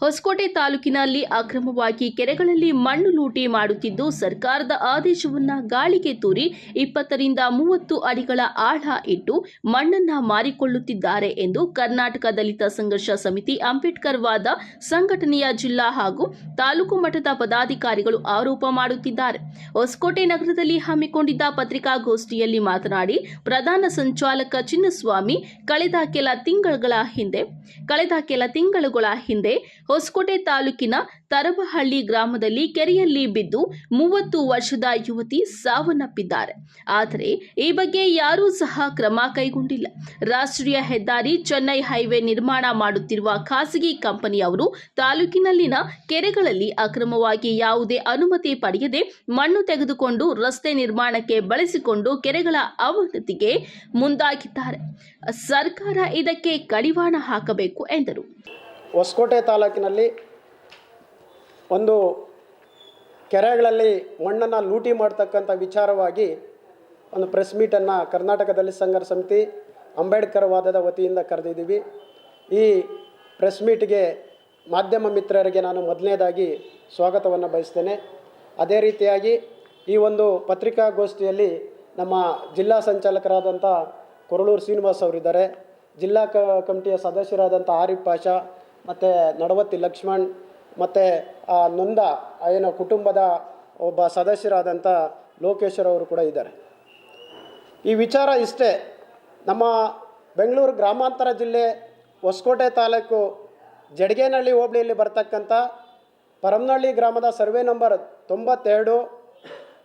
ಹೊಸಕೋಟೆ ತಾಲೂಕಿನಲ್ಲಿ ಅಕ್ರಮವಾಗಿ ಕೆರೆಗಳಲ್ಲಿ ಮಣ್ಣು ಲೂಟಿ ಮಾಡುತ್ತಿದ್ದು ಸರ್ಕಾರದ ಆದೇಶವನ್ನ ಗಾಳಿಗೆ ತೂರಿ ಇಪ್ಪತ್ತರಿಂದ ಮೂವತ್ತು ಅಡಿಗಳ ಆಳ ಇಟ್ಟು ಮಣ್ಣನ್ನ ಮಾರಿಕೊಳ್ಳುತ್ತಿದ್ದಾರೆ ಎಂದು ಕರ್ನಾಟಕ ದಲಿತ ಸಂಘರ್ಷ ಸಮಿತಿ ಅಂಬೇಡ್ಕರ್ ವಾದ ಸಂಘಟನೆಯ ಜಿಲ್ಲಾ ಹಾಗೂ ತಾಲೂಕು ಮಟ್ಟದ ಪದಾಧಿಕಾರಿಗಳು ಆರೋಪ ಮಾಡುತ್ತಿದ್ದಾರೆ. ಹೊಸಕೋಟೆ ನಗರದಲ್ಲಿ ಹಮ್ಮಿಕೊಂಡಿದ್ದ ಪತ್ರಿಕಾಗೋಷ್ಠಿಯಲ್ಲಿ ಮಾತನಾಡಿ ಪ್ರಧಾನ ಸಂಚಾಲಕ ಚಿನ್ನಸ್ವಾಮಿ ಕಳೆದ ಕೆಲ ತಿಂಗಳ ಹಿಂದೆ ಕಳೆದ ಕೆಲ ತಿಂಗಳುಗಳ ಹಿಂದೆ ಹೊಸಕೋಟೆ ತಾಲೂಕಿನ ತರಬಹಳ್ಳಿ ಗ್ರಾಮದಲ್ಲಿ ಕೆರೆಯಲ್ಲಿ ಬಿದ್ದು ಮೂವತ್ತು ವರ್ಷದ ಯುವತಿ ಸಾವನ್ನಪ್ಪಿದ್ದಾರೆ. ಆದರೆ ಈ ಬಗ್ಗೆ ಯಾರೂ ಸಹ ಕ್ರಮ ಕೈಗೊಂಡಿಲ್ಲ. ರಾಷ್ಟ್ರೀಯ ಹೆದ್ದಾರಿ ಚೆನ್ನೈ ಹೈವೇ ನಿರ್ಮಾಣ ಮಾಡುತ್ತಿರುವ ಖಾಸಗಿ ಕಂಪನಿಯವರು ತಾಲೂಕಿನಲ್ಲಿನ ಕೆರೆಗಳಲ್ಲಿ ಅಕ್ರಮವಾಗಿ ಯಾವುದೇ ಅನುಮತಿ ಪಡೆಯದೆ ಮಣ್ಣು ತೆಗೆದುಕೊಂಡು ರಸ್ತೆ ನಿರ್ಮಾಣಕ್ಕೆ ಬಳಸಿಕೊಂಡು ಕೆರೆಗಳ ಅವನತಿಗೆ ಮುಂದಾಗಿದ್ದಾರೆ. ಸರ್ಕಾರ ಇದಕ್ಕೆ ಕಡಿವಾಣ ಹಾಕಬೇಕು ಎಂದರು. ಹೊಸಕೋಟೆ ತಾಲೂಕಿನಲ್ಲಿ ಒಂದು ಕೆರೆಗಳಲ್ಲಿ ಮಣ್ಣನ್ನು ಲೂಟಿ ಮಾಡ್ತಕ್ಕಂಥ ವಿಚಾರವಾಗಿ ಒಂದು ಪ್ರೆಸ್ ಮೀಟನ್ನು ಕರ್ನಾಟಕದಲ್ಲಿ ಸಂಘರ್ಷ ಸಮಿತಿ ಅಂಬೇಡ್ಕರ್ ವಾದದ ವತಿಯಿಂದ ಕರೆದಿದ್ದೀವಿ. ಈ ಪ್ರೆಸ್ ಮೀಟ್ಗೆ ಮಾಧ್ಯಮ ಮಿತ್ರರಿಗೆ ನಾನು ಮೊದಲನೇದಾಗಿ ಸ್ವಾಗತವನ್ನು ಬಯಸ್ತೇನೆ. ಅದೇ ರೀತಿಯಾಗಿ ಈ ಒಂದು ಪತ್ರಿಕಾಗೋಷ್ಠಿಯಲ್ಲಿ ನಮ್ಮ ಜಿಲ್ಲಾ ಸಂಚಾಲಕರಾದಂಥ ಕೊರಳೂರು ಶ್ರೀನಿವಾಸ್ ಅವರಿದ್ದಾರೆ. ಜಿಲ್ಲಾ ಕಮಿಟಿಯ ಸದಸ್ಯರಾದಂಥ ಆರಿಫ್ ಪಾಷಾ ಮತ್ತು ನಡವತ್ತಿ ಲಕ್ಷ್ಮಣ್, ಮತ್ತು ಆ ನೊಂದ ಏನು ಕುಟುಂಬದ ಒಬ್ಬ ಸದಸ್ಯರಾದಂಥ ಲೋಕೇಶ್ವರ್ ಅವರು ಕೂಡ ಇದ್ದಾರೆ. ಈ ವಿಚಾರ ಇಷ್ಟೇ, ನಮ್ಮ ಬೆಂಗಳೂರು ಗ್ರಾಮಾಂತರ ಜಿಲ್ಲೆ ಹೊಸಕೋಟೆ ತಾಲೂಕು ಜಡಗೇನಹಳ್ಳಿ ಹೋಬಳಿಯಲ್ಲಿ ಬರ್ತಕ್ಕಂಥ ಪರಮನಹಳ್ಳಿ ಗ್ರಾಮದ ಸರ್ವೆ ನಂಬರ್ ತೊಂಬತ್ತೆರಡು,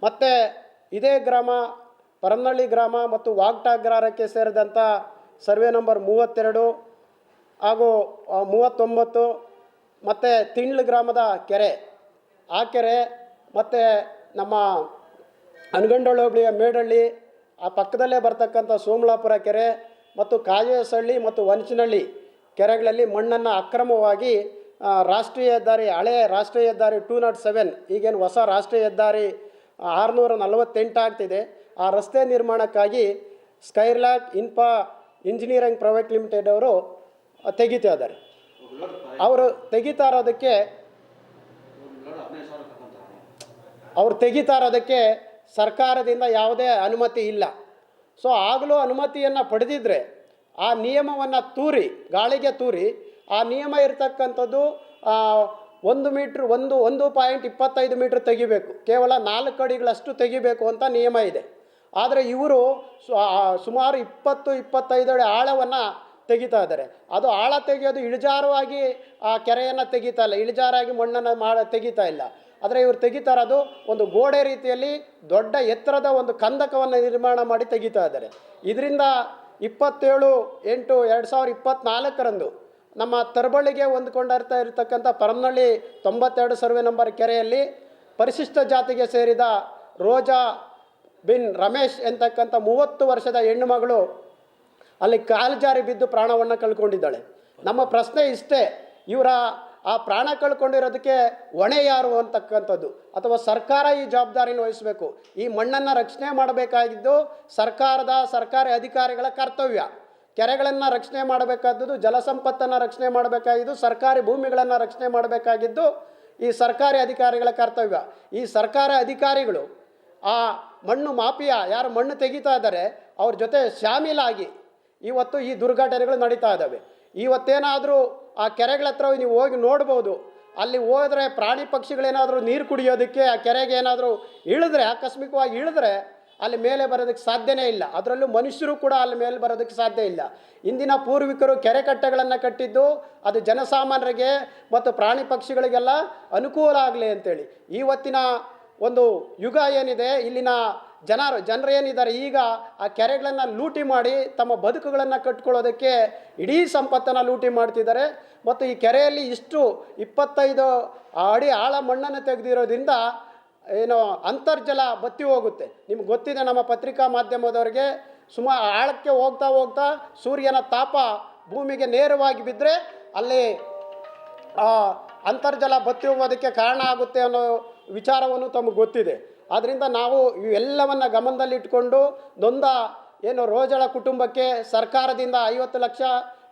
ಮತ್ತು ಇದೇ ಗ್ರಾಮ, ಪರಮನಹಳ್ಳಿ ಗ್ರಾಮ ಮತ್ತು ವಾಗ್ಟಾಗ್ರಾರಕ್ಕೆ ಸೇರಿದಂಥ ಸರ್ವೆ ನಂಬರ್ ಮೂವತ್ತೆರಡು ಹಾಗೂ ಮೂವತ್ತೊಂಬತ್ತು ಮತ್ತು ತಿಂಡ್ಲು ಗ್ರಾಮದ ಕೆರೆ. ಆ ಕೆರೆ ಮತ್ತು ನಮ್ಮ ಅನಗಂಡೋಳ ಹೋಬಳಿಯ ಮೇಡಳ್ಳಿ, ಆ ಪಕ್ಕದಲ್ಲೇ ಬರ್ತಕ್ಕಂಥ ಸೋಮಲಾಪುರ ಕೆರೆ ಮತ್ತು ಕಾಜೇಸಹಳ್ಳಿ ಮತ್ತು ವಂಚನಹಳ್ಳಿ ಕೆರೆಗಳಲ್ಲಿ ಮಣ್ಣನ್ನು ಅಕ್ರಮವಾಗಿ ರಾಷ್ಟ್ರೀಯ ಹೆದ್ದಾರಿ ಹಳೆಯ ರಾಷ್ಟ್ರೀಯ ಹೆದ್ದಾರಿ ಟೂ ನಾಟ್ ಸೆವೆನ್, ಈಗೇನು ಹೊಸ ರಾಷ್ಟ್ರೀಯ ಹೆದ್ದಾರಿ ಆರುನೂರ ನಲವತ್ತೆಂಟು ಆಗ್ತಿದೆ. ಆ ರಸ್ತೆ ನಿರ್ಮಾಣಕ್ಕಾಗಿ Skylark infra engineering private limited ಅವರು ತೆಗಿತಾ ಇದ್ದಾರೆ ಅವರು ತೆಗಿತಾ ಇರೋದಕ್ಕೆ ಅವ್ರು ತೆಗಿತಾ ಇರೋದಕ್ಕೆ ಸರ್ಕಾರದಿಂದ ಯಾವುದೇ ಅನುಮತಿ ಇಲ್ಲ. ಸೊ ಆಗಲೂ ಅನುಮತಿಯನ್ನು ಪಡೆದಿದ್ದರೆ ಆ ನಿಯಮವನ್ನು ತೂರಿ, ಗಾಳಿಗೆ ತೂರಿ ಆ ನಿಯಮ ಇರತಕ್ಕಂಥದ್ದು ಒಂದು ಮೀಟ್ರ್, ಒಂದು ಒಂದು ಪಾಯಿಂಟ್ ಇಪ್ಪತ್ತೈದು ಮೀಟ್ರ್ ತೆಗಿಬೇಕು. ಕೇವಲ ನಾಲ್ಕು ಅಡಿಗಳಷ್ಟು ತೆಗಿಬೇಕು ಅಂತ ನಿಯಮ ಇದೆ. ಆದರೆ ಇವರು ಸುಮಾರು ಇಪ್ಪತ್ತು, ಇಪ್ಪತ್ತೈದು ಅಡಿ ಆಳವನ್ನು ತೆಗಿತಾ ಇದ್ದಾರೆ. ಅದು ಆಳ ತೆಗೆಯೋದು ಇಳಿಜಾರವಾಗಿ, ಆ ಕೆರೆಯನ್ನು ತೆಗಿತಾ ಇಲ್ಲ. ಇಳಿಜಾರಾಗಿ ಮಣ್ಣನ್ನು ಮಾಡ, ತೆಗಿತಾ ಇಲ್ಲ. ಆದರೆ ಇವರು ತೆಗಿತಾ ಇರೋದು ಒಂದು ಗೋಡೆ ರೀತಿಯಲ್ಲಿ ದೊಡ್ಡ ಎತ್ತರದ ಒಂದು ಕಂದಕವನ್ನು ನಿರ್ಮಾಣ ಮಾಡಿ ತೆಗಿತಾ ಇದ್ದಾರೆ. ಇದರಿಂದ ಇಪ್ಪತ್ತೇಳು ಎಂಟು ಎರಡು ಸಾವಿರದ ಇಪ್ಪತ್ತ್ನಾಲ್ಕರಂದು ನಮ್ಮ ತರಬಳ್ಳಿಗೆ ಹೊಂದ್ಕೊಂಡಿರ್ತಾ ಇರತಕ್ಕಂಥ ಪರಮನಳ್ಳಿ ತೊಂಬತ್ತೆರಡು ಸರ್ವೆ ನಂಬರ್ ಕೆರೆಯಲ್ಲಿ ಪರಿಶಿಷ್ಟ ಜಾತಿಗೆ ಸೇರಿದ ರೋಜಾ ಬಿನ್ ರಮೇಶ್ ಎಂತಕ್ಕಂಥ ಮೂವತ್ತು ವರ್ಷದ ಹೆಣ್ಣು ಮಗಳು ಅಲ್ಲಿ ಕಾಲು ಜಾರಿ ಬಿದ್ದು ಪ್ರಾಣವನ್ನು ಕಳ್ಕೊಂಡಿದ್ದಾಳೆ. ನಮ್ಮ ಪ್ರಶ್ನೆ ಇಷ್ಟೇ, ಇವರ ಆ ಪ್ರಾಣ ಕಳ್ಕೊಂಡಿರೋದಕ್ಕೆ ಹೊಣೆ ಯಾರು ಅಂತಕ್ಕಂಥದ್ದು? ಅಥವಾ ಸರ್ಕಾರ ಈ ಜವಾಬ್ದಾರಿನ ವಹಿಸಬೇಕು? ಈ ಮಣ್ಣನ್ನು ರಕ್ಷಣೆ ಮಾಡಬೇಕಾಗಿದ್ದು ಸರ್ಕಾರದ, ಸರ್ಕಾರಿ ಅಧಿಕಾರಿಗಳ ಕರ್ತವ್ಯ. ಕೆರೆಗಳನ್ನು ರಕ್ಷಣೆ ಮಾಡಬೇಕಾದದ್ದು, ಜಲಸಂಪತ್ತನ್ನು ರಕ್ಷಣೆ ಮಾಡಬೇಕಾಗಿದ್ದು, ಸರ್ಕಾರಿ ಭೂಮಿಗಳನ್ನು ರಕ್ಷಣೆ ಮಾಡಬೇಕಾಗಿದ್ದು ಈ ಸರ್ಕಾರಿ ಅಧಿಕಾರಿಗಳ ಕರ್ತವ್ಯ. ಈ ಸರ್ಕಾರ ಅಧಿಕಾರಿಗಳು ಆ ಮಣ್ಣು ಮಾಫಿಯಾ, ಯಾರು ಮಣ್ಣು ತೆಗಿತಾ ಇದ್ದಾರೆ, ಅವ್ರ ಜೊತೆ ಶಾಮೀಲಾಗಿ ಇವತ್ತು ಈ ದುರ್ಘಟನೆಗಳು ನಡೀತಾ ಇದ್ದಾವೆ. ಇವತ್ತೇನಾದರೂ ಆ ಕೆರೆಗಳ ಹತ್ರ ನೀವು ಹೋಗಿ ನೋಡ್ಬೋದು. ಅಲ್ಲಿ ಹೋದರೆ ಪ್ರಾಣಿ ಪಕ್ಷಿಗಳೇನಾದರೂ ನೀರು ಕುಡಿಯೋದಕ್ಕೆ ಆ ಕೆರೆಗೆ ಏನಾದರೂ ಇಳಿದ್ರೆ, ಆಕಸ್ಮಿಕವಾಗಿ ಇಳಿದ್ರೆ ಅಲ್ಲಿ ಮೇಲೆ ಬರೋದಕ್ಕೆ ಸಾಧ್ಯನೇ ಇಲ್ಲ. ಅದರಲ್ಲೂ ಮನುಷ್ಯರು ಕೂಡ ಅಲ್ಲಿ ಮೇಲೆ ಬರೋದಕ್ಕೆ ಸಾಧ್ಯ ಇಲ್ಲ. ಇಂದಿನ ಪೂರ್ವಿಕರು ಕೆರೆ ಕಟ್ಟೆಗಳನ್ನು ಕಟ್ಟಿದ್ದು ಅದು ಜನಸಾಮಾನ್ಯರಿಗೆ ಮತ್ತು ಪ್ರಾಣಿ ಪಕ್ಷಿಗಳಿಗೆಲ್ಲ ಅನುಕೂಲ ಆಗಲಿ ಅಂತೇಳಿ. ಇವತ್ತಿನ ಒಂದು ಯುಗ ಏನಿದೆ, ಇಲ್ಲಿನ ಜನರು ಜನರು ಏನಿದ್ದಾರೆ, ಈಗ ಆ ಕೆರೆಗಳನ್ನು ಲೂಟಿ ಮಾಡಿ ತಮ್ಮ ಬದುಕುಗಳನ್ನು ಕಟ್ಕೊಳ್ಳೋದಕ್ಕೆ ಇಡೀ ಸಂಪತ್ತನ್ನು ಲೂಟಿ ಮಾಡ್ತಿದ್ದಾರೆ. ಮತ್ತು ಈ ಕೆರೆಯಲ್ಲಿ ಇಷ್ಟು ಇಪ್ಪತ್ತೈದು ಅಡಿ ಆಳ ಮಣ್ಣನ್ನು ತೆಗೆದಿರೋದ್ರಿಂದ ಏನು ಅಂತರ್ಜಲ ಬತ್ತಿ ಹೋಗುತ್ತೆ. ನಿಮ್ಗೆ ಗೊತ್ತಿದೆ, ನಮ್ಮ ಪತ್ರಿಕಾ ಮಾಧ್ಯಮದವರಿಗೆ ಸುಮಾರು ಆಳಕ್ಕೆ ಹೋಗ್ತಾ ಹೋಗ್ತಾ ಸೂರ್ಯನ ತಾಪ ಭೂಮಿಗೆ ನೇರವಾಗಿ ಬಿದ್ದರೆ ಅಲ್ಲಿ ಅಂತರ್ಜಲ ಬತ್ತಿ ಹೋಗೋದಕ್ಕೆ ಕಾರಣ ಆಗುತ್ತೆ ಅನ್ನೋ ವಿಚಾರವನ್ನು ತಮಗೆ ಗೊತ್ತಿದೆ. ಆದ್ದರಿಂದ ನಾವು ಇವೆಲ್ಲವನ್ನು ಗಮನದಲ್ಲಿಟ್ಟುಕೊಂಡು ನೊಂದ ಏನು ರೋಜಳ ಕುಟುಂಬಕ್ಕೆ ಸರ್ಕಾರದಿಂದ ಐವತ್ತು ಲಕ್ಷ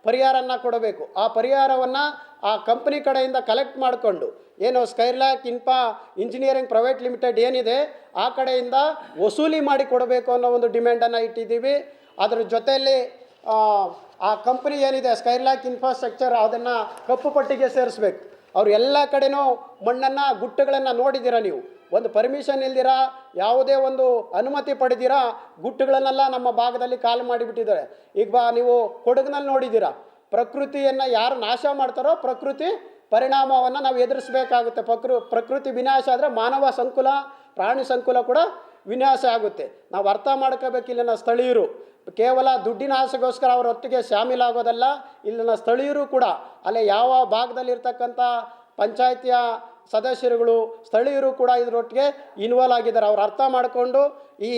ಪರಿಹಾರನ ಕೊಡಬೇಕು. ಆ ಪರಿಹಾರವನ್ನು ಆ ಕಂಪ್ನಿ ಕಡೆಯಿಂದ ಕಲೆಕ್ಟ್ ಮಾಡಿಕೊಂಡು ಏನು Skylark infra engineering private limited ಏನಿದೆ ಆ ಕಡೆಯಿಂದ ವಸೂಲಿ ಮಾಡಿ ಕೊಡಬೇಕು ಅನ್ನೋ ಒಂದು ಡಿಮ್ಯಾಂಡನ್ನು ಇಟ್ಟಿದ್ದೀವಿ. ಅದರ ಜೊತೆಯಲ್ಲಿ ಆ, ಕಂಪ್ನಿ ಏನಿದೆ ಸ್ಕೈರ್ಲ್ಯಾಕ್ ಇನ್ಫ್ರಾಸ್ಟ್ರಕ್ಚರ್ ಅದನ್ನು ಕಪ್ಪು ಪಟ್ಟಿಗೆ ಸೇರಿಸ್ಬೇಕು. ಅವ್ರು ಎಲ್ಲ ಕಡೆನೂ ಮಣ್ಣನ್ನು, ಗುಟ್ಟುಗಳನ್ನು ನೋಡಿದ್ದೀರಾ ನೀವು? ಒಂದು ಪರ್ಮಿಷನ್ ಇಲ್ದಿರ? ಯಾವುದೇ ಒಂದು ಅನುಮತಿ ಪಡೆದಿರಾ? ಗುಟ್ಟುಗಳನ್ನೆಲ್ಲ ನಮ್ಮ ಭಾಗದಲ್ಲಿ ಕಾಲು ಮಾಡಿಬಿಟ್ಟಿದ್ದಾರೆ. ಈಗ ಬಾ, ನೀವು ಕೊಡಗಿನಲ್ಲಿ ನೋಡಿದ್ದೀರಾ? ಪ್ರಕೃತಿಯನ್ನು ಯಾರು ನಾಶ ಮಾಡ್ತಾರೋ ಪ್ರಕೃತಿ ಪರಿಣಾಮವನ್ನು ನಾವು ಎದುರಿಸಬೇಕಾಗುತ್ತೆ. ಪ್ರಕೃ, ಪ್ರಕೃತಿ ವಿನಾಶ ಆದರೆ ಮಾನವ ಸಂಕುಲ, ಪ್ರಾಣಿ ಸಂಕುಲ ಕೂಡ ವಿನಾಶ ಆಗುತ್ತೆ. ನಾವು ಅರ್ಥ ಮಾಡ್ಕೋಬೇಕಿಲ್ಲ ಇಲ್ಲಿನ ಸ್ಥಳೀಯರು. ಕೇವಲ ದುಡ್ಡಿನ ಆಸೆಗೋಸ್ಕರ ಅವರೊಟ್ಟಿಗೆ ಶಾಮೀಲಾಗೋದಲ್ಲ ಇಲ್ಲಿನ ಸ್ಥಳೀಯರು ಕೂಡ. ಅಲ್ಲಿ ಯಾವ ಭಾಗದಲ್ಲಿರ್ತಕ್ಕಂಥ ಪಂಚಾಯಿತಿಯ ಸದಸ್ಯರುಗಳು, ಸ್ಥಳೀಯರು ಕೂಡ ಇದರೊಟ್ಟಿಗೆ ಇನ್ವಾಲ್ವ್ ಆಗಿದ್ದಾರೆ. ಅವ್ರು ಅರ್ಥ ಮಾಡಿಕೊಂಡು ಈ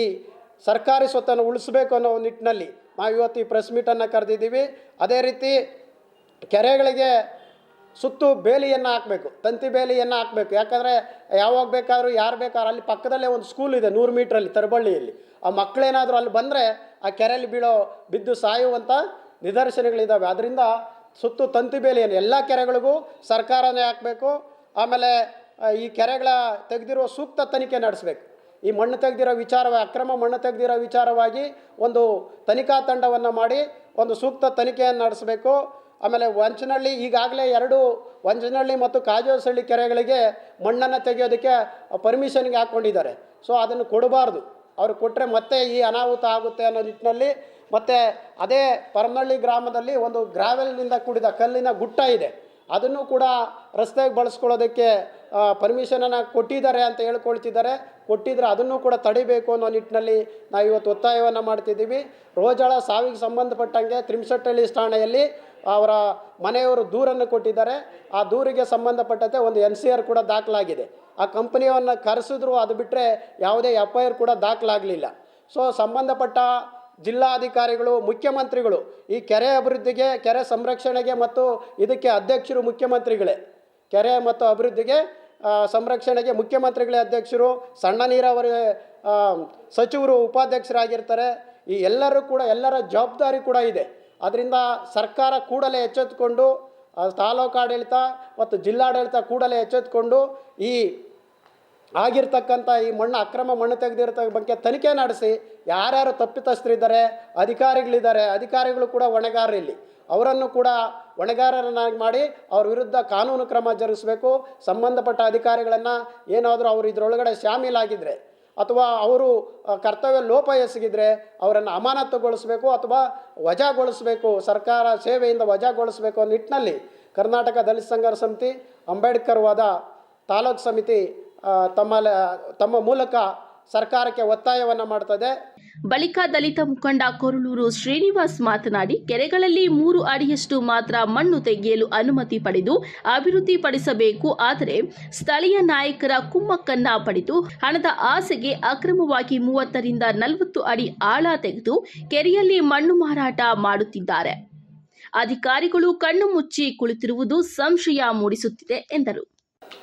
ಸರ್ಕಾರಿ ಸ್ವತ್ತನ್ನು ಉಳಿಸ್ಬೇಕು ಅನ್ನೋ ನಿಟ್ಟಿನಲ್ಲಿ ನಾವು ಇವತ್ತು ಈ ಪ್ರೆಸ್ ಮೀಟನ್ನು ಕರೆದಿದ್ದೀವಿ. ಅದೇ ರೀತಿ ಕೆರೆಗಳಿಗೆ ಸುತ್ತು ಬೇಲಿಯನ್ನು ಹಾಕಬೇಕು, ತಂತಿ ಬೇಲಿಯನ್ನು ಹಾಕಬೇಕು. ಯಾಕಂದರೆ ಯಾವಾಗ ಬೇಕಾದ್ರೂ, ಯಾರು ಬೇಕಾದ್ರೂ, ಅಲ್ಲಿ ಪಕ್ಕದಲ್ಲೇ ಒಂದು ಸ್ಕೂಲ್ ಇದೆ ನೂರು ಮೀಟ್ರಲ್ಲಿ ತರಬಳ್ಳಿಯಲ್ಲಿ. ಆ ಮಕ್ಕಳೇನಾದರೂ ಅಲ್ಲಿ ಬಂದರೆ ಆ ಕೆರೆಯಲ್ಲಿ ಬೀಳೋ, ಬಿದ್ದು ಸಾಯುವಂಥ ನಿದರ್ಶನಗಳಿದ್ದಾವೆ ಅದರಿಂದ ಸುತ್ತು ತಂತಿ ಬೇಲಿಯನ್ನು ಎಲ್ಲ ಕೆರೆಗಳಿಗೂ ಸರ್ಕಾರನೇ ಹಾಕಬೇಕು. ಆಮೇಲೆ ಈ ಕೆರೆಗಳ ತೆಗೆದಿರುವ ಸೂಕ್ತ ತನಿಖೆ ನಡೆಸಬೇಕು. ಈ ಮಣ್ಣು ತೆಗೆದಿರೋ ವಿಚಾರವಾಗಿ ಅಕ್ರಮ ಮಣ್ಣು ತೆಗೆದಿರೋ ವಿಚಾರವಾಗಿ ಒಂದು ತನಿಖಾ ತಂಡವನ್ನು ಮಾಡಿ ಒಂದು ಸೂಕ್ತ ತನಿಖೆಯನ್ನು ನಡೆಸಬೇಕು. ಆಮೇಲೆ ವಂಚನಹಳ್ಳಿ, ಈಗಾಗಲೇ ಎರಡು ವಂಚನಹಳ್ಳಿ ಮತ್ತು ಕಾಜೋಸಹಳ್ಳಿ ಕೆರೆಗಳಿಗೆ ಮಣ್ಣನ್ನು ತೆಗೆಯೋದಕ್ಕೆ ಪರ್ಮಿಷನ್ಗೆ ಹಾಕ್ಕೊಂಡಿದ್ದಾರೆ ಸೊ ಅದನ್ನು ಕೊಡಬಾರ್ದು. ಅವ್ರು ಕೊಟ್ಟರೆ ಮತ್ತೆ ಈ ಅನಾಹುತ ಆಗುತ್ತೆ ಅನ್ನೋ ನಿಟ್ಟಿನಲ್ಲಿ ಮತ್ತು ಅದೇ ಪರಮನಹಳ್ಳಿ ಗ್ರಾಮದಲ್ಲಿ ಒಂದು ಗ್ರಾವೆಲ್ನಿಂದ ಕೂಡಿದ ಕಲ್ಲಿನ ಗುಟ್ಟ ಇದೆ. ಅದನ್ನು ಕೂಡ ರಸ್ತೆಗೆ ಬಳಸ್ಕೊಳ್ಳೋದಕ್ಕೆ ಪರ್ಮಿಷನನ್ನು ಕೊಟ್ಟಿದ್ದಾರೆ ಅಂತ ಹೇಳ್ಕೊಳ್ತಿದ್ದಾರೆ. ಕೊಟ್ಟಿದ್ರೆ ಅದನ್ನು ಕೂಡ ತಡಿಬೇಕು ಅನ್ನೋ ನಿಟ್ಟಿನಲ್ಲಿ ನಾವು ಇವತ್ತು ಒತ್ತಾಯವನ್ನು ಮಾಡ್ತಿದ್ದೀವಿ. ರೋಜಾಳ ಸಾವಿಗೆ ಸಂಬಂಧಪಟ್ಟಂಗೆ ತ್ರಿಮ್ಸಟ್ಟಳ್ಳಿ ಠಾಣೆಯಲ್ಲಿ ಅವರ ಮನೆಯವರು ದೂರನ್ನು ಕೊಟ್ಟಿದ್ದಾರೆ. ಆ ದೂರಿಗೆ ಸಂಬಂಧಪಟ್ಟಂತೆ ಒಂದು ಎನ್ ಸಿ ಆರ್ ಕೂಡ ದಾಖಲಾಗಿದೆ. ಆ ಕಂಪ್ನಿಯನ್ನು ಕರೆಸಿದ್ರು, ಅದು ಬಿಟ್ಟರೆ ಯಾವುದೇ ಎಫ್ ಐ ಆರ್ ಕೂಡ ದಾಖಲಾಗಲಿಲ್ಲ. ಸೊ ಸಂಬಂಧಪಟ್ಟ ಜಿಲ್ಲಾಧಿಕಾರಿಗಳು, ಮುಖ್ಯಮಂತ್ರಿಗಳು, ಈ ಕೆರೆ ಅಭಿವೃದ್ಧಿಗೆ, ಕೆರೆ ಸಂರಕ್ಷಣೆಗೆ ಮತ್ತು ಇದಕ್ಕೆ ಅಧ್ಯಕ್ಷರು ಮುಖ್ಯಮಂತ್ರಿಗಳೇ, ಕೆರೆ ಮತ್ತು ಅಭಿವೃದ್ಧಿಗೆ ಸಂರಕ್ಷಣೆಗೆ ಮುಖ್ಯಮಂತ್ರಿಗಳೇ ಅಧ್ಯಕ್ಷರು, ಸಣ್ಣ ನೀರಾವರಿ ಸಚಿವರು ಉಪಾಧ್ಯಕ್ಷರಾಗಿರ್ತಾರೆ, ಈ ಎಲ್ಲರೂ ಕೂಡ, ಎಲ್ಲರ ಜವಾಬ್ದಾರಿ ಕೂಡ ಇದೆ. ಅದರಿಂದ ಸರ್ಕಾರ ಕೂಡಲೇ ಎಚ್ಚೆತ್ತುಕೊಂಡು ಆ, ತಾಲೂಕು ಆಡಳಿತ ಮತ್ತು ಜಿಲ್ಲಾಡಳಿತ ಕೂಡಲೇ ಎಚ್ಚೆತ್ತುಕೊಂಡು ಈ ಆಗಿರ್ತಕ್ಕಂಥ ಈ ಮಣ್ಣು ಅಕ್ರಮ ಮಣ್ಣು ತೆಗೆದಿರ್ತಕ್ಕ ಬಗ್ಗೆ ತನಿಖೆ ನಡೆಸಿ ಯಾರ್ಯಾರು ತಪ್ಪಿತಸ್ಥರಿದ್ದಾರೆ ಅಧಿಕಾರಿಗಳಿದ್ದಾರೆ ಅಧಿಕಾರಿಗಳು ಕೂಡ ಹೊಣೆಗಾರರಿಲ್ಲಿ ಅವರನ್ನು ಕೂಡ ಹೊಣೆಗಾರರನ್ನಾಗಿ ಮಾಡಿ ಅವ್ರ ವಿರುದ್ಧ ಕಾನೂನು ಕ್ರಮ ಜರುಗಿಸಬೇಕು. ಸಂಬಂಧಪಟ್ಟ ಅಧಿಕಾರಿಗಳನ್ನು ಏನಾದರೂ ಅವರು ಇದರೊಳಗಡೆ ಶಾಮೀಲಾಗಿದ್ದರೆ ಅಥವಾ ಅವರು ಕರ್ತವ್ಯ ಲೋಪ ಎಸಗಿದ್ರೆ ಅವರನ್ನು ಅಮಾನತುಗೊಳಿಸಬೇಕು ಅಥವಾ ವಜಾಗೊಳಿಸಬೇಕು, ಸರ್ಕಾರ ಸೇವೆಯಿಂದ ವಜಾಗೊಳಿಸಬೇಕು ಅನ್ನೋ ನಿಟ್ಟಿನಲ್ಲಿ ಕರ್ನಾಟಕ ದಲಿತ ಸಂಘರ್ಷ ಸಮಿತಿ ಅಂಬೇಡ್ಕರ್ ವಾದ ತಾಲೂಕು ಸಮಿತಿ ತಮ್ಮ ತಮ್ಮ ಮೂಲಕ ಸರ್ಕಾರಕ್ಕೆ ಒತ್ತಾಯವನ್ನು ಮಾಡ್ತದೆ. ಬಳಿಕ ದಲಿತ ಮುಖಂಡ ಕೊರಳೂರು ಶ್ರೀನಿವಾಸ್ ಮಾತನಾಡಿ ಕೆರೆಗಳಲ್ಲಿ ಮೂರು ಅಡಿಯಷ್ಟು ಮಾತ್ರ ಮಣ್ಣು ತೆಗೆಯಲು ಅನುಮತಿ ಪಡೆದು ಅಭಿವೃದ್ಧಿಪಡಿಸಬೇಕು ಆದರೆ ಸ್ಥಳೀಯ ನಾಯಕರ ಕುಮ್ಮಕ್ಕನ್ನ ಪಡೆದು ಹಣದ ಆಸೆಗೆ ಅಕ್ರಮವಾಗಿ ಮೂವತ್ತರಿಂದ ನಲವತ್ತು ಅಡಿ ಆಳ ತೆಗೆದು ಕೆರೆಯಲ್ಲಿ ಮಣ್ಣು ಮಾರಾಟ ಮಾಡುತ್ತಿದ್ದಾರೆ. ಅಧಿಕಾರಿಗಳು ಕಣ್ಣು ಮುಚ್ಚಿ ಕುಳಿತಿರುವುದು ಸಂಶಯ ಮೂಡಿಸುತ್ತಿದೆ ಎಂದರು.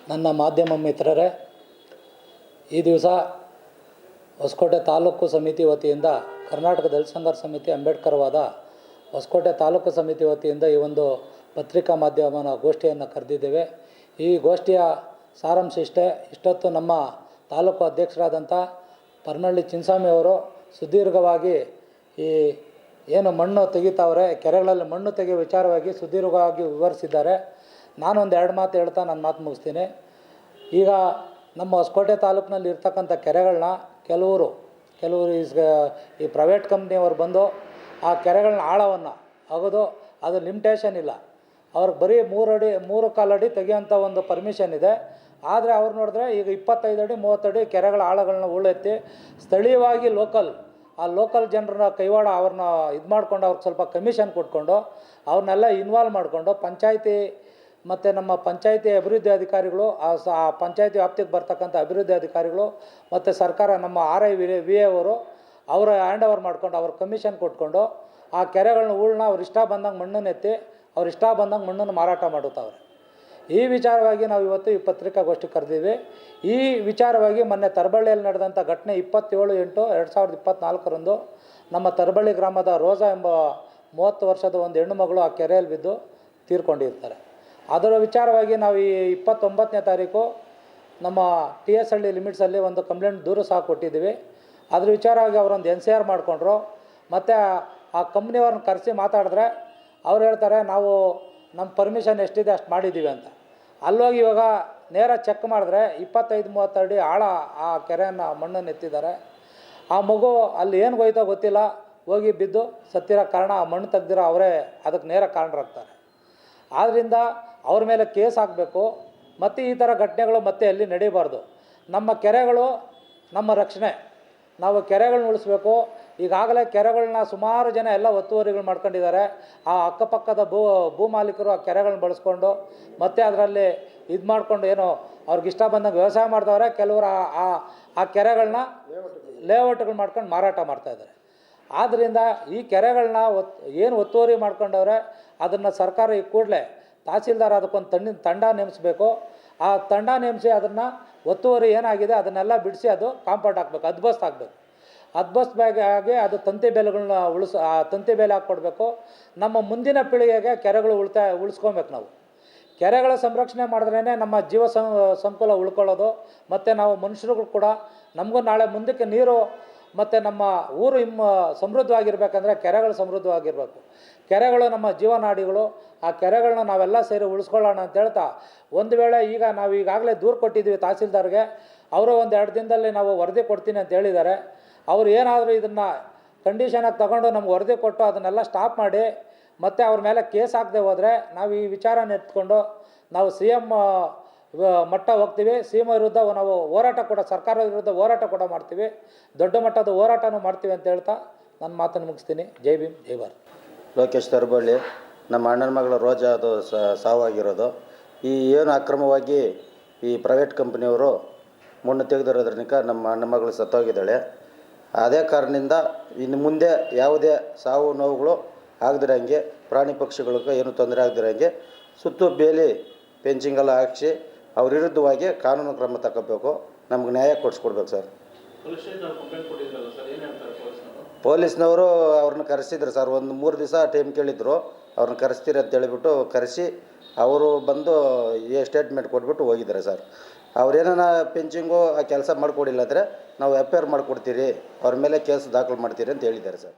ನನ್ನ ಮಾಧ್ಯಮ ಮಿತ್ರರೇ ಈ ದಿವಸ ಹೊಸಕೋಟೆ ತಾಲೂಕು ಸಮಿತಿ ವತಿಯಿಂದ ಕರ್ನಾಟಕ ದಲಿತ ಸಮಿತಿ ಅಂಬೇಡ್ಕರ್ವಾದ ಹೊಸಕೋಟೆ ತಾಲೂಕು ಸಮಿತಿ ವತಿಯಿಂದ ಈ ಒಂದು ಪತ್ರಿಕಾ ಮಾಧ್ಯಮನ ಗೋಷ್ಠಿಯನ್ನು ಕರೆದಿದ್ದೇವೆ. ಈ ಗೋಷ್ಠಿಯ ಸಾರಾಂಶ ಇಷ್ಟೇ. ಇಷ್ಟೊತ್ತು ನಮ್ಮ ತಾಲೂಕು ಅಧ್ಯಕ್ಷರಾದಂಥ ಪರ್ಮಳ್ಳಿ ಚಿನ್ಸ್ವಾಮಿ ಅವರು ಸುದೀರ್ಘವಾಗಿ ಈ ಏನು ಮಣ್ಣು ತೆಗಿತಾವ್ರೆ, ಕೆರೆಗಳಲ್ಲಿ ಮಣ್ಣು ತೆಗೆಯೋ ವಿಚಾರವಾಗಿ ಸುದೀರ್ಘವಾಗಿ ವಿವರಿಸಿದ್ದಾರೆ. ನಾನೊಂದು ಎರಡು ಮಾತು ಹೇಳ್ತಾ ನನ್ನ ಮಾತು ಮುಗಿಸ್ತೀನಿ. ಈಗ ನಮ್ಮ ಹೊಸಕೋಟೆ ತಾಲೂಕಿನಲ್ಲಿ ಇರ್ತಕ್ಕಂಥ ಕೆರೆಗಳನ್ನ ಕೆಲವರು ಕೆಲವರು ಈಸ್ ಈ ಪ್ರೈವೇಟ್ ಕಂಪ್ನಿಯವರು ಬಂದು ಆ ಕೆರೆಗಳನ್ನ ಆಳವನ್ನು ಅಗದು ಅದು ಲಿಮಿಟೇಷನ್ ಇಲ್ಲ. ಅವ್ರಿಗೆ ಬರೀ ಮೂರು ಅಡಿ, ಮೂರು ಕಾಲು ಅಡಿ ತೆಗೆಯೋಂಥ ಒಂದು ಪರ್ಮಿಷನ್ ಇದೆ. ಆದರೆ ಅವ್ರು ನೋಡಿದ್ರೆ ಈಗ ಇಪ್ಪತ್ತೈದು ಅಡಿ ಮೂವತ್ತಡಿ ಕೆರೆಗಳ ಆಳಗಳನ್ನ ಉಳೆತ್ತಿ ಸ್ಥಳೀಯವಾಗಿ ಲೋಕಲ್ ಆ ಲೋಕಲ್ ಜನರನ್ನ ಕೈವಾಡ ಅವ್ರನ್ನ ಇದು ಮಾಡ್ಕೊಂಡು ಅವ್ರಿಗೆ ಸ್ವಲ್ಪ ಕಮಿಷನ್ ಕೊಟ್ಕೊಂಡು ಅವ್ರನ್ನೆಲ್ಲ ಇನ್ವಾಲ್ವ್ ಮಾಡಿಕೊಂಡು ಪಂಚಾಯತಿ ಮತ್ತು ನಮ್ಮ ಪಂಚಾಯಿತಿ ಅಭಿವೃದ್ಧಿ ಅಧಿಕಾರಿಗಳು, ಆ ಸ, ಆ ಪಂಚಾಯತಿ ವ್ಯಾಪ್ತಿಗೆ ಬರ್ತಕ್ಕಂಥ ಅಭಿವೃದ್ಧಿ ಅಧಿಕಾರಿಗಳು ಮತ್ತು ಸರ್ಕಾರ ನಮ್ಮ ಆರ್ ಐ ವಿ ವಿ ಅವರು ಅವರ ಹ್ಯಾಂಡ್ ಓವರ್ ಮಾಡ್ಕೊಂಡು ಅವ್ರ ಕಮಿಷನ್ ಕೊಟ್ಕೊಂಡು ಆ ಕೆರೆಗಳನ್ನ ಉಳ್ನ ಅವ್ರು ಇಷ್ಟ ಬಂದಂಗೆ ಮಣ್ಣನ್ನು ಎತ್ತಿ ಅವ್ರು ಇಷ್ಟ ಬಂದಂಗೆ ಮಣ್ಣನ್ನು ಮಾರಾಟ ಮಾಡುತ್ತವ್ರೆ. ಈ ವಿಚಾರವಾಗಿ ನಾವು ಇವತ್ತು ಈ ಪತ್ರಿಕಾಗೋಷ್ಠಿ ಕರೆದೀವಿ. ಈ ವಿಚಾರವಾಗಿ ಮೊನ್ನೆ ತರಬಳ್ಳಿಯಲ್ಲಿ ನಡೆದಂಥ ಘಟನೆ ಇಪ್ಪತ್ತೇಳು ಎಂಟು ಎರಡು ಸಾವಿರದ ಇಪ್ಪತ್ತ್ನಾಲ್ಕರಂದು ನಮ್ಮ ತರಬಳ್ಳಿ ಗ್ರಾಮದ ರೋಜಾ ಎಂಬ ಮೂವತ್ತು ವರ್ಷದ ಒಂದು ಹೆಣ್ಣು ಮಗಳು ಆ ಕೆರೆಯಲ್ಲಿ ಬಿದ್ದು ತೀರ್ಕೊಂಡಿರ್ತಾರೆ. ಅದರ ವಿಚಾರವಾಗಿ ನಾವು ಈ ಇಪ್ಪತ್ತೊಂಬತ್ತನೇ ತಾರೀಕು ನಮ್ಮ ಟಿ ಎಸ್ ಹಳ್ಳಿ ಲಿಮಿಟ್ಸಲ್ಲಿ ಒಂದು ಕಂಪ್ಲೇಂಟ್ ದೂರು ಸಹ ಕೊಟ್ಟಿದ್ದೀವಿ. ಅದ್ರ ವಿಚಾರವಾಗಿ ಅವರೊಂದು ಎನ್ ಸಿ ಆರ್ ಮಾಡಿಕೊಂಡ್ರು. ಮತ್ತು ಆ ಕಂಪ್ನಿಯವ್ರನ್ನ ಕರೆಸಿ ಮಾತಾಡಿದ್ರೆ ಅವ್ರು ಹೇಳ್ತಾರೆ, ನಾವು ನಮ್ಮ ಪರ್ಮಿಷನ್ ಎಷ್ಟಿದೆ ಅಷ್ಟು ಮಾಡಿದ್ದೀವಿ ಅಂತ. ಅಲ್ಲೋಗಿ ಇವಾಗ ನೇರ ಚೆಕ್ ಮಾಡಿದ್ರೆ ಇಪ್ಪತ್ತೈದು ಮೂವತ್ತು ಅಡಿ ಆಳ ಆ ಕೆರೆಯನ್ನು ಮಣ್ಣನ್ನು ಎತ್ತಿದ್ದಾರೆ. ಆ ಮಗು ಅಲ್ಲಿ ಏನು ಹೋಯ್ತೋ ಗೊತ್ತಿಲ್ಲ. ಹೋಗಿ ಬಿದ್ದು ಸತ್ತಿರೋ ಕಾರಣ ಆ ಮಣ್ಣು ತೆಗ್ದಿರೋ ಅವರೇ ಅದಕ್ಕೆ ನೇರ ಕಾರಣರಾಗ್ತಾರೆ. ಆದ್ದರಿಂದ ಅವ್ರ ಮೇಲೆ ಕೇಸ್ ಹಾಕಬೇಕು, ಮತ್ತು ಈ ಥರ ಘಟನೆಗಳು ಮತ್ತೆ ಅಲ್ಲಿ ನಡೀಬಾರ್ದು. ನಮ್ಮ ಕೆರೆಗಳು ನಮ್ಮ ರಕ್ಷಣೆ. ನಾವು ಕೆರೆಗಳನ್ನ ಉಳಿಸ್ಬೇಕು. ಈಗಾಗಲೇ ಕೆರೆಗಳನ್ನ ಸುಮಾರು ಜನ ಎಲ್ಲ ಒತ್ತುವರಿಗಳು ಮಾಡ್ಕೊಂಡಿದ್ದಾರೆ. ಆ ಅಕ್ಕಪಕ್ಕದ ಭೂ ಭೂ ಮಾಲೀಕರು ಆ ಕೆರೆಗಳನ್ನ ಬಳಸ್ಕೊಂಡು, ಮತ್ತೆ ಅದರಲ್ಲಿ ಇದು ಮಾಡಿಕೊಂಡು ಏನೋ ಅವ್ರಿಗೆ ಇಷ್ಟ ಬಂದಂಗೆ ವ್ಯವಸಾಯ ಮಾಡ್ದವ್ರೆ, ಕೆಲವರು ಆ- ಆ ಕೆರೆಗಳನ್ನ ಲೇಔಟ್ಗಳು ಮಾಡ್ಕೊಂಡು ಮಾರಾಟ ಮಾಡ್ತಾಯಿದ್ದಾರೆ ಆದ್ದರಿಂದ ಈ ಕೆರೆಗಳನ್ನ ಒತ್, ಏನು ಒತ್ತುವರಿ ಮಾಡ್ಕೊಂಡವ್ರೆ, ಅದನ್ನು ಸರ್ಕಾರ ಈ ಕೂಡಲೇ ತಹಸೀಲ್ದಾರ್ ಅದಕ್ಕೊಂದು ತಣ್ಣಿನ ತಂಡ ನೇಮಿಸಬೇಕು. ಆ ತಂಡ ನೇಮಿಸಿ ಅದನ್ನು ಒತ್ತುವರಿ ಏನಾಗಿದೆ ಅದನ್ನೆಲ್ಲ ಬಿಡಿಸಿ ಅದು ಕಾಂಪೌಂಡ್ ಹಾಕ್ಬೇಕು, ಅದ್ಬಸ್ತ್ ಆಗಬೇಕು ಅದ್ಬಸ್ ಆಗಿ ಅದು ತಂತಿ ಬೇಲೆಗಳನ್ನ ಉಳಿಸ್, ಆ ತಂತಿ ಬೇಲೆ ಹಾಕ್ಕೊಡ್ಬೇಕು ನಮ್ಮ ಮುಂದಿನ ಪೀಳಿಗೆಗೆ ಕೆರೆಗಳು ಉಳಿತಾಯ ಉಳಿಸ್ಕೊಬೇಕು ನಾವು. ಕೆರೆಗಳ ಸಂರಕ್ಷಣೆ ಮಾಡಿದ್ರೇ ನಮ್ಮ ಜೀವ ಸಂಕುಲ ಉಳ್ಕೊಳ್ಳೋದು. ಮತ್ತು ನಾವು ಮನುಷ್ಯರುಗಳು ಕೂಡ ನಮಗೂ ನಾಳೆ ಮುಂದಕ್ಕೆ ನೀರು ಮತ್ತು ನಮ್ಮ ಊರು ಇಮ್ಮ ಸಮೃದ್ಧವಾಗಿರ್ಬೇಕಂದ್ರೆ ಕೆರೆಗಳು ಸಮೃದ್ಧವಾಗಿರಬೇಕು. ಕೆರೆಗಳು ನಮ್ಮ ಜೀವನಾಡಿಗಳು ಆ ಕೆರೆಗಳನ್ನ ನಾವೆಲ್ಲ ಸೇರಿ ಉಳಿಸ್ಕೊಳ್ಳೋಣ ಅಂತ ಹೇಳ್ತಾ, ಒಂದು ವೇಳೆ ಈಗ ನಾವು ಈಗಾಗಲೇ ದೂರು ಕೊಟ್ಟಿದ್ದೀವಿ ತಹಸೀಲ್ದಾರ್ಗೆ, ಅವರು ಒಂದು ಎರಡು ದಿನದಲ್ಲಿ ನಾವು ವರದಿ ಕೊಡ್ತೀನಿ ಅಂತ ಹೇಳಿದ್ದಾರೆ ಅವ್ರು ಏನಾದರೂ ಇದನ್ನು ಕಂಡೀಷನಾಗಿ ತಗೊಂಡು ನಮ್ಗೆ ವರದಿ ಕೊಟ್ಟು ಅದನ್ನೆಲ್ಲ ಸ್ಟಾಪ್ ಮಾಡಿ, ಮತ್ತು ಅವ್ರ ಮೇಲೆ ಕೇಸ್ ಹಾಕದೆ ಹೋದರೆ ನಾವು ಈ ವಿಚಾರನ ಎತ್ಕೊಂಡು ನಾವು ಸಿ ಎಂ ಮಟ್ಟ ಹೋಗ್ತೀವಿ. ಸಿ ಎಂ ವಿರುದ್ಧ ನಾವು ಹೋರಾಟ ಕೂಡ, ಸರ್ಕಾರದ ವಿರುದ್ಧ ಹೋರಾಟ ಕೂಡ ಮಾಡ್ತೀವಿ. ದೊಡ್ಡ ಮಟ್ಟದ ಹೋರಾಟನೂ ಮಾಡ್ತೀವಿ ಅಂತ ಹೇಳ್ತಾ ನನ್ನ ಮಾತನ್ನು ಮುಗಿಸ್ತೀನಿ. ಜೈ ಭೀಮ್, ಜೈ ಭಾರತ್. ಲೋಕೇಶ್ ತರಬಳ್ಳಿ. ನಮ್ಮ ಅಣ್ಣನ ಮಗಳ ರೋಜಾ ಅದು ಸಾವಾಗಿರೋದು. ಈ ಏನು ಅಕ್ರಮವಾಗಿ ಈ ಪ್ರೈವೇಟ್ ಕಂಪ್ನಿಯವರು ಮಣ್ಣು ತೆಗೆದಿರೋದ್ರನಿಕ ನಮ್ಮ ಅಣ್ಣ ಮಗಳು ಸತ್ತೋಗಿದ್ದಾಳೆ. ಅದೇ ಕಾರಣದಿಂದ ಇನ್ನು ಮುಂದೆ ಯಾವುದೇ ಸಾವು ನೋವುಗಳು ಆಗದಿರಂಗೆ ಪ್ರಾಣಿ ಪಕ್ಷಿಗಳಿಗೆ ಏನು ತೊಂದರೆ ಆಗದಿರಂಗೆ ಸುತ್ತು ಬೇಲಿ ಪೆಂಚಿಂಗೆಲ್ಲ ಹಾಕಿಸಿ ಅವ್ರ ವಿರುದ್ಧವಾಗಿ ಕಾನೂನು ಕ್ರಮ ತಗೋಬೇಕು. ನಮ್ಗೆ ನ್ಯಾಯ ಕೊಡಿಸ್ಕೊಡ್ಬೇಕು ಸರ್. ಪೊಲೀಸ್ನವರು ಅವ್ರನ್ನ ಕರೆಸಿದ್ರು ಸರ್. ಒಂದು ಮೂರು ದಿವಸ ಟೈಮ್ ಕೇಳಿದ್ರು. ಅವ್ರನ್ನ ಕರೆಸ್ತೀರಿ ಅಂತ ಹೇಳಿಬಿಟ್ಟು ಕರೆಸಿ ಅವರು ಬಂದು ಈ ಸ್ಟೇಟ್ಮೆಂಟ್ ಕೊಟ್ಬಿಟ್ಟು ಹೋಗಿದ್ದಾರೆ ಸರ್. ಅವ್ರೇನಾನ ಪೆಂಚಿಂಗು ಆ ಕೆಲಸ ಮಾಡಿಕೊಡಿಲ್ಲ ಅಂದರೆ ನಾವು ಎಫ್ ಐ ಆರ್ ಮಾಡಿಕೊಡ್ತೀರಿ. ಅವ್ರ ಮೇಲೆ ಕೇಸ್ ದಾಖಲು ಮಾಡ್ತೀರಿ ಅಂತ ಹೇಳಿದ್ದಾರೆ ಸರ್.